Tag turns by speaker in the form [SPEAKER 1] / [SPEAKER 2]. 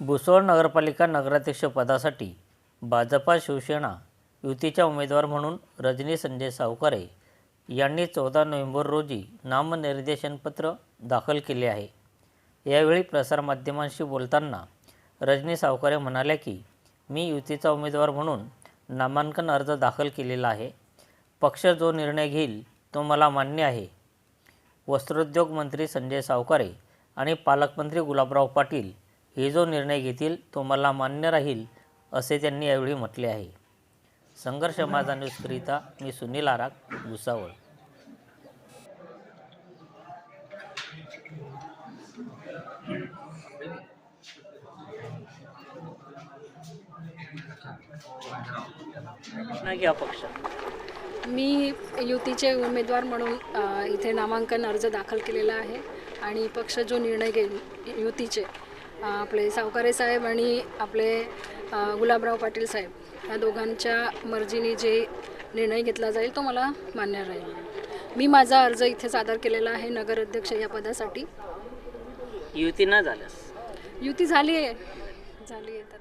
[SPEAKER 1] भुसवळ नगरपालिका नगराध्यक्षपदासाठी भाजपा शिवसेना युतीच्या उमेदवार म्हणून रजनी संजय सावकारे यांनी चौदा नोव्हेंबर रोजी नामनिर्देशनपत्र दाखल केले आहे. यावेळी प्रसारमाध्यमांशी बोलताना रजनी सावकारे म्हणाल्या की मी युतीचा उमेदवार म्हणून नामांकन अर्ज दाखल केलेला आहे. पक्ष जो निर्णय घेईल तो मला मान्य आहे. वस्त्रोद्योग मंत्री संजय सावकारे आणि पालकमंत्री गुलाबराव पाटील हे जो निर्णय घेतील तो मला मान्य राहील असे त्यांनी यावेळी म्हटले आहे. संघर्ष माझा न्यूजकरिता मी सुनील आराग भुसावळ. नाही अपक्ष
[SPEAKER 2] मी युतीचे उमेदवार म्हणून इथे नामांकन अर्ज दाखल केलेला आहे आणि पक्ष जो निर्णय घेईल युतीचे आपले सावकारे साहेब आणि आपले गुलाबराव पाटील साहेब या दोघांच्या मर्जीने जे निर्णय घेतला जाईल तो मला मान्य राहील. मी माझा अर्ज इथे सादर केलेला आहे नगराध्यक्ष या पदासाठी.
[SPEAKER 1] युती न झाल्यास
[SPEAKER 2] युती झाली आहे झाली आहे आता